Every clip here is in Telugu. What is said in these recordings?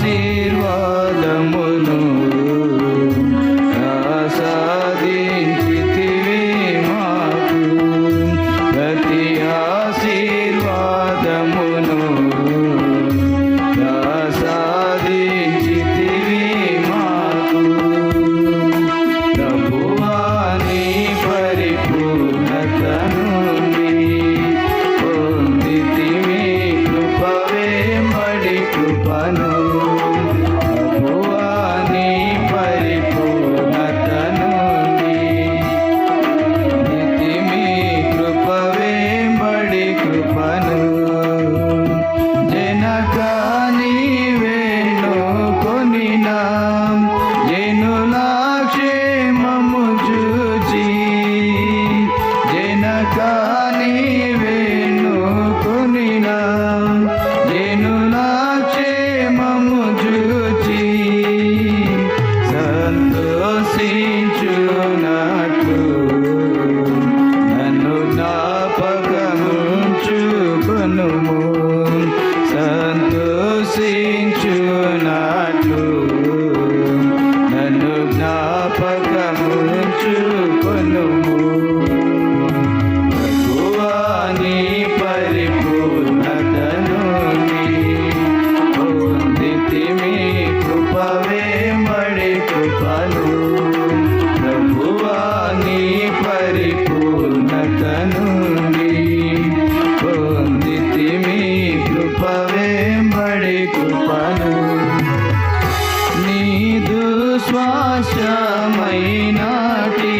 see. ఆకాశమైనాటి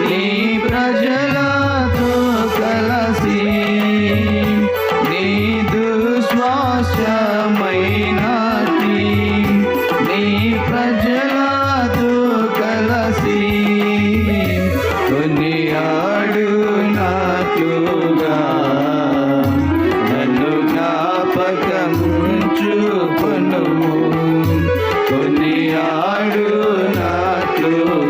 నీ ప్రజలతో కలసి నీ దుశ్వాసమైనాటి నీ ప్రజలతో కలసి కొనియాడునట్లుగా నన్ను జ్ఞాపకం చూపను. కొనియాడు करो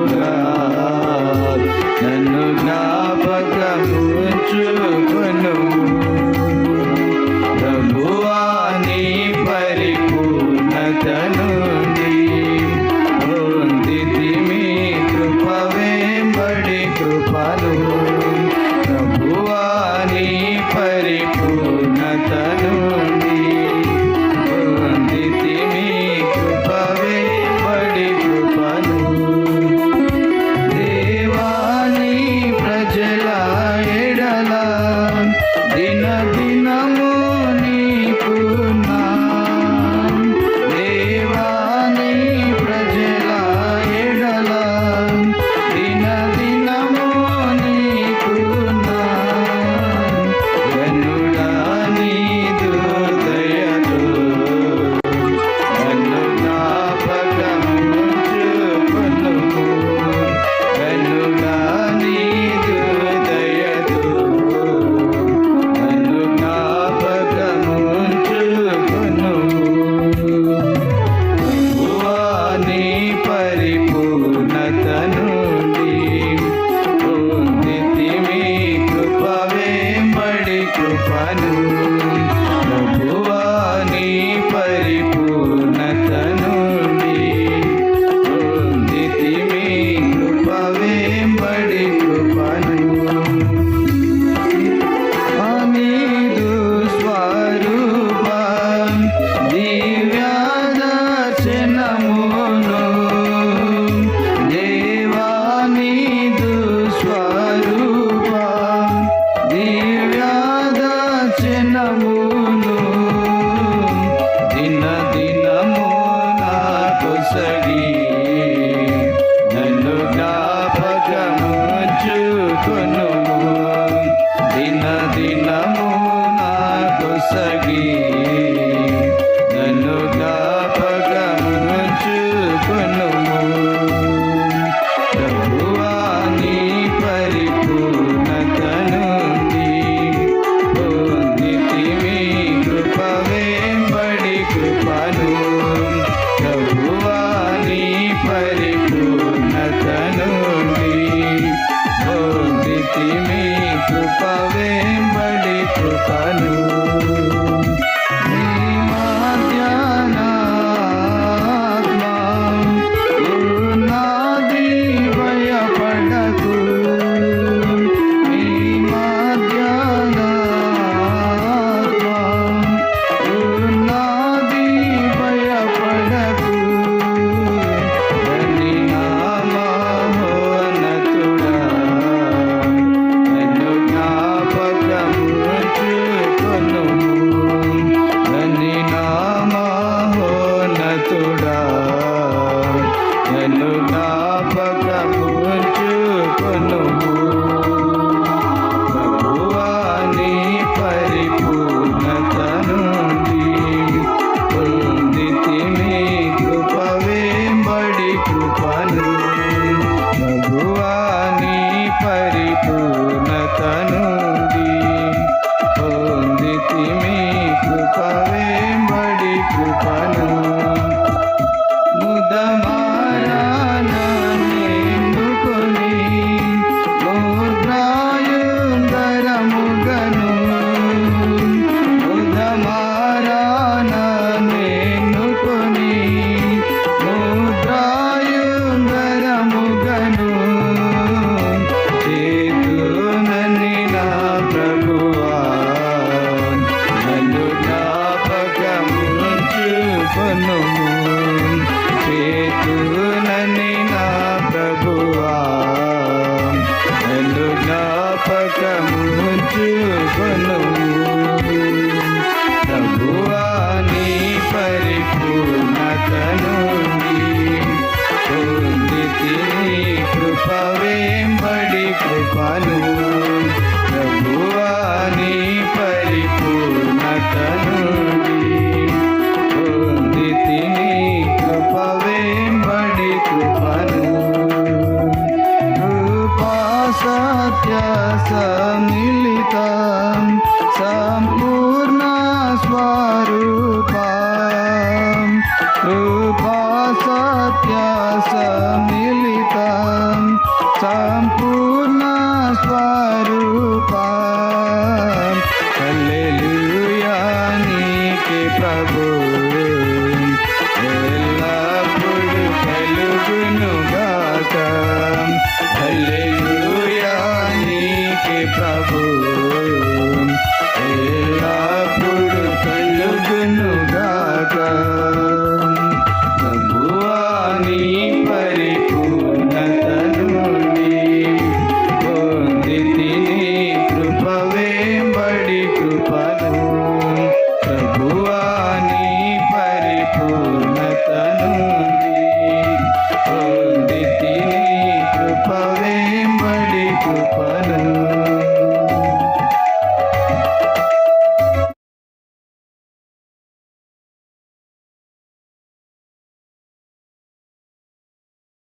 भक्ति में कृपवे बड़े कृपालू।